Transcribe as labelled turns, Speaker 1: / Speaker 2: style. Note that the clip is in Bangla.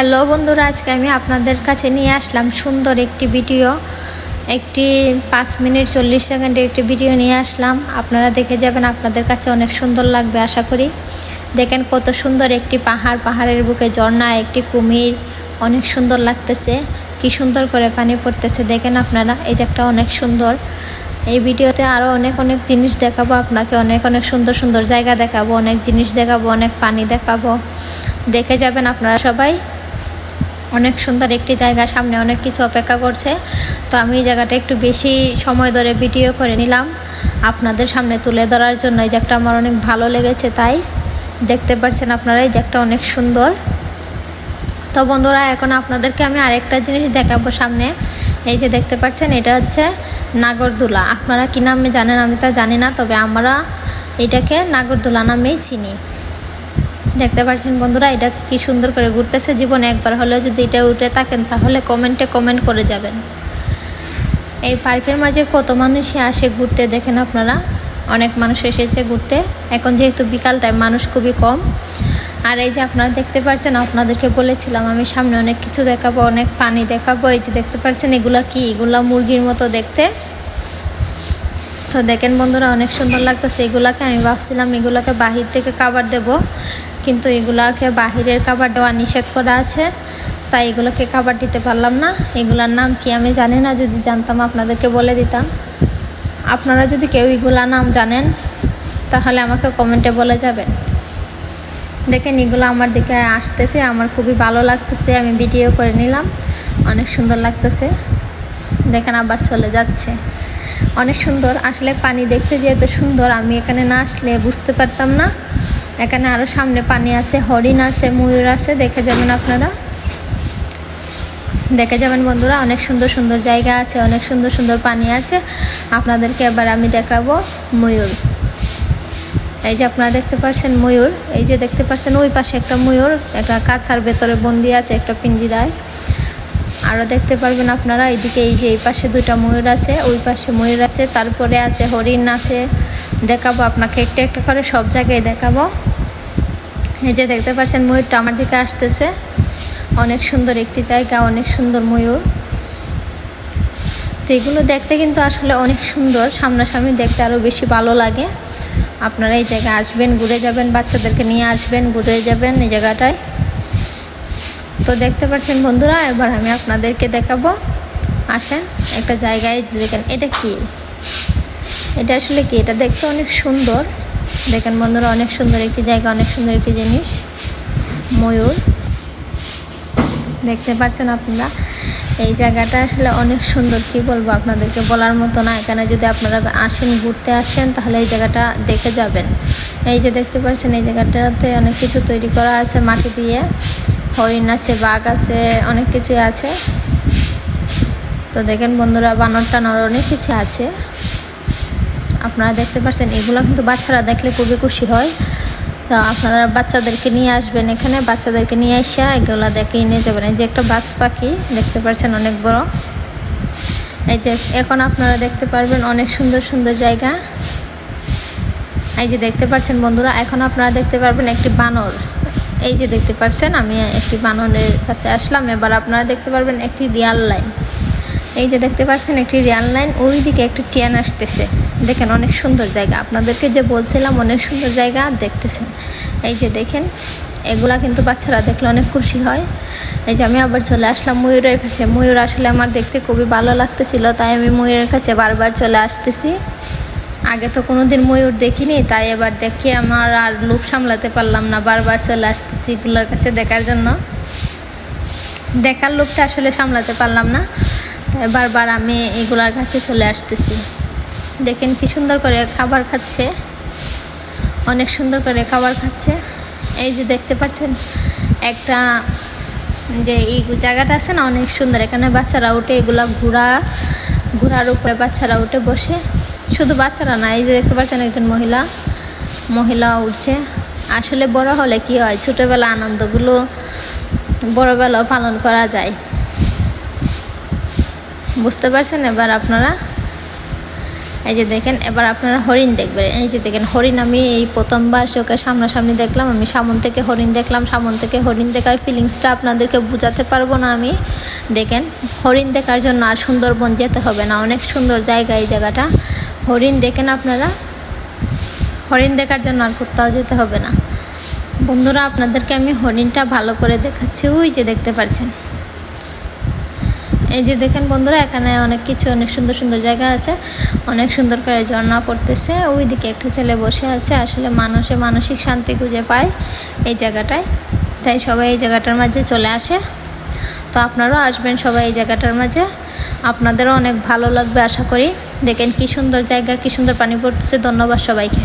Speaker 1: হ্যালো বন্ধুরা, আজকে আমি আপনাদের কাছে নিয়ে আসলাম সুন্দর একটি ভিডিও। একটি পাঁচ মিনিট চল্লিশ সেকেন্ডে একটি ভিডিও নিয়ে আসলাম। আপনারা দেখে যাবেন আপনাদের কাছে অনেক সুন্দর লাগবে, আশা করি। দেখেন কত সুন্দর একটি পাহাড়, পাহাড়ের বুকে ঝর্ণা, একটি কুমির, অনেক সুন্দর লাগতেছে। কি সুন্দর করে পানি পড়তেছে, দেখেন আপনারা, এই যে একটা অনেক সুন্দর। এই ভিডিওতে আরও অনেক অনেক জিনিস দেখাবো আপনাকে, অনেক অনেক সুন্দর সুন্দর জায়গা দেখাবো, অনেক জিনিস দেখাবো, অনেক পানি দেখাবো। দেখে যাবেন আপনারা সবাই। অনেক সুন্দর একটি জায়গা, সামনে অনেক কিছু অপেক্ষা করছে। তো আমি এই জায়গাটা একটু বেশি সময় ধরে ভিডিও করে নিলাম। আপনাদের সামনে তুলে ধরার জন্য এই জায়গাটা আমার অনেক ভালো লেগেছে, তাই দেখতে পাচ্ছেন আপনারা এই জায়গাটা অনেক সুন্দর। তো বন্ধুরা, এখন আপনাদেরকে আমি আরেকটা জিনিস দেখাবো সামনে। এই যে দেখতে পাচ্ছেন এটা হচ্ছে নাগরদোলা। আপনারা কী নামে জানেন আমি তা জানি না, তবে আমরা এটাকে নাগরদোলা নামেই চিনি। দেখতে পাচ্ছেন বন্ধুরা, এটা কি সুন্দর করে ঘুরতেছে জীবনে। একবার হলেও যদি এটা উঠে থাকেন, তাহলে কমেন্টে কমেন্ট করে যাবেন। এই পার্কের মাঝে কত মানুষই আসে ঘুরতে, দেখেন আপনারা? অনেক মানুষ এসেছে ঘুরতে। এখন যেহেতু বিকাল টাইম, মানুষ খুবই কম। আর এই যে আপনারা দেখতে পাচ্ছেন আপনাদেরকে বলেছিলাম, আমি সামনে অনেক কিছু দেখাবো, অনেক পানি দেখাবো। এই যে দেখতে পাচ্ছেন এগুলো কি? এগুলো মুরগির মতো দেখতে। তো দেখেন বন্ধুরা, অনেক সুন্দর লাগতেছে। এগুলাকে আমি ভাবছিলাম, এগুলোকে বাহির থেকে কাবার দেব। কিন্তু এগুলাকে বাহিরের খাবার দেওয়া নিষেধ করা আছে, তাই এগুলোকে খাবার দিতে পারলাম না। এগুলার নাম কি আমি জানি না, যদি জানতাম আপনাদেরকে বলে দিতাম। আপনারা যদি কেউ এগুলার নাম জানেন, তাহলে আমাকে কমেন্টে বলে যাবেন। দেখেন, এগুলো আমার দিকে আসতেছে, আমার খুবই ভালো লাগতেছে, আমি ভিডিও করে নিলাম। অনেক সুন্দর লাগতেছে। দেখেন, আবার চলে যাচ্ছে। অনেক সুন্দর, আসলে পানি দেখতে যেহেতু সুন্দর, আমি এখানে না আসলে বুঝতে পারতাম না। এখানে আরও সামনে পানি আছে, হরিণ আছে, ময়ূর আছে, দেখে যাবেন আপনারা। দেখে যাবেন বন্ধুরা, অনেক সুন্দর সুন্দর জায়গা আছে, অনেক সুন্দর সুন্দর পানি আছে। আপনাদেরকে এবার আমি দেখাবো ময়ূর। এই যে আপনারা দেখতে পাচ্ছেন ময়ূর, এই যে দেখতে পাচ্ছেন ওই পাশে একটা ময়ূর, একটা কাছার ভেতরে বন্দি আছে, একটা পিঞ্জিরায়। আরও দেখতে পারবেন আপনারা এইদিকে এই যে এই পাশে দুইটা ময়ূর আছে, ওই পাশে ময়ূর আছে, তারপরে আছে হরিণ আছে, দেখাবো আপনাকে একটা একটা করে, সব জায়গায় দেখাবো। এই যে দেখতে পাচ্ছেন, ময়ূরটা আমার দিকে আসতেছে। অনেক সুন্দর একটি জায়গা, অনেক সুন্দর ময়ূর। তো এগুলো দেখতে কিন্তু আসলে অনেক সুন্দর, সামনাসামনি দেখতে আরও বেশি ভালো লাগে। আপনারা এই জায়গায় আসবেন, ঘুরে যাবেন, বাচ্চাদেরকে নিয়ে আসবেন, ঘুরে যাবেন এই জায়গাটায়। তো দেখতে পাচ্ছেন বন্ধুরা, এবার আমি আপনাদেরকে দেখাবো। আসেন, একটা জায়গায় দেখেন, এটা কি? এটা আসলে কি? এটা দেখতে অনেক সুন্দর। দেখেন বন্ধুরা, অনেক সুন্দর একটি জায়গা, অনেক সুন্দর একটি জিনিস। ময়ূর। দেখতে পাচ্ছেন আপনারা? এই জায়গাটা আসলে অনেক সুন্দর, কি বলব আপনাদেরকে বলার মতো না। এখানে যদি আপনারা আসেন, ঘুরতে আসেন, তাহলে এই জায়গাটা দেখে যাবেন। এই যে দেখতে পাচ্ছেন, এই জায়গাটাতে অনেক কিছু তৈরি করা আছে মাটি দিয়ে। হরিণ আছে, বাঘ আছে, অনেক কিছু আছে। তো দেখেন বন্ধুরা, বানর টানর অনেক কিছু আছে। আপনারা দেখতে পাচ্ছেন, এগুলো কিন্তু বাচ্চারা দেখলে খুবই খুশি হয়। তো আপনারা বাচ্চাদেরকে নিয়ে আসবেন এখানে, বাচ্চাদেরকে নিয়ে এসে এগুলো দেখে নিয়ে যাবেন। এই যে একটা বাস পাখি, দেখতে পাচ্ছেন অনেক বড়। এই যে এখন আপনারা দেখতে পারবেন অনেক সুন্দর সুন্দর জায়গা। এই যে দেখতে পাচ্ছেন বন্ধুরা, এখন আপনারা দেখতে পারবেন একটি বানর। এই যে দেখতে পাচ্ছেন আমি একটি বানরের কাছে আসলাম। এবার আপনারা দেখতে পারবেন একটি রিয়াল লাইন এই যে দেখতে পাচ্ছেন একটি রিয়াল লাইন ওই দিকে একটি ট্রেন আসতেছে। দেখেন, অনেক সুন্দর জায়গা। আপনাদেরকে যে বলছিলাম, অনেক সুন্দর জায়গা, দেখতেছেন। এই যে দেখেন, এগুলা কিন্তু বাচ্চারা দেখলে অনেক খুশি হয়। এই যে আমি আবার চলে আসলাম ময়ূরের কাছে। ময়ূর আসলে আমার দেখতে খুবই ভালো লাগতেছিল, তাই আমি ময়ূরের কাছে বারবার চলে আসতেছি। আগে তো কোনো দিন ময়ূর দেখিনি, তাই এবার দেখে আমার আর লোভ সামলাতে পারলাম না, বারবার চলে আসতেছি এগুলোর কাছে দেখার জন্য। দেখার লোভটা আসলে সামলাতে পারলাম না, বারবার আমি এগুলার কাছে চলে আসতেছি। দেখেন কি সুন্দর করে খাবার খাচ্ছে, অনেক সুন্দর করে খাবার খাচ্ছে। এই যে দেখতে পাচ্ছেন, একটা যে এই জায়গাটা আছে না, অনেক সুন্দর, এখানে বাচ্চারা উঠে এগুলা ঘোরা ঘোড়ার উপরে বাচ্চারা উঠে বসে। শুধু বাচ্চারা না, এই যে দেখতে পাচ্ছেন একজন মহিলা মহিলা উঠছে। আসলে বড় হলে কি হয়, ছোটবেলা আনন্দগুলো বড়বেলাও পালন করা যায়। বুঝতে পারছেন এবার আপনারা? এই যে দেখেন, এবার আপনারা হরিণ দেখবেন। এই যে দেখেন, হরিণ আমি এই প্রথমবার চোখে সামনাসামনি দেখলাম, আমি সামন থেকে হরিণ দেখলাম, সামন থেকে হরিণ দেখার ফিলিংসটা আপনাদেরকে বোঝাতে পারব না আমি। দেখেন, হরিণ দেখার জন্য আর সুন্দরবন যেতে হবে না, অনেক সুন্দর জায়গা এই জায়গাটা। হরিণ দেখেন আপনারা, হরিণ দেখার জন্য আর কোথাও যেতে হবে না। বন্ধুরা, আপনাদেরকে আমি হরিণটা ভালো করে দেখাচ্ছি, ওই যে দেখতে পাচ্ছেন। এই যে দেখেন বন্ধুরা, এখানে অনেক কিছু, অনেক সুন্দর সুন্দর জায়গা আছে। অনেক সুন্দর করে ঝর্ণা পড়তেছে। ওইদিকে একটা ছেলে বসে আছে, আসলে মানুষে মানসিক শান্তি খুঁজে পায় এই জায়গাটায়। তাই সবাই এই জায়গাটার মাঝে চলে আসে। তো আপনারাও আসবেন সবাই এই জায়গাটার মাঝে। আপনাদেরও অনেক ভালো লাগবে, আশা করি। দেখেন কি সুন্দর জায়গা, কি সুন্দর পানি পড়তেছে। ধন্যবাদ সবাইকে।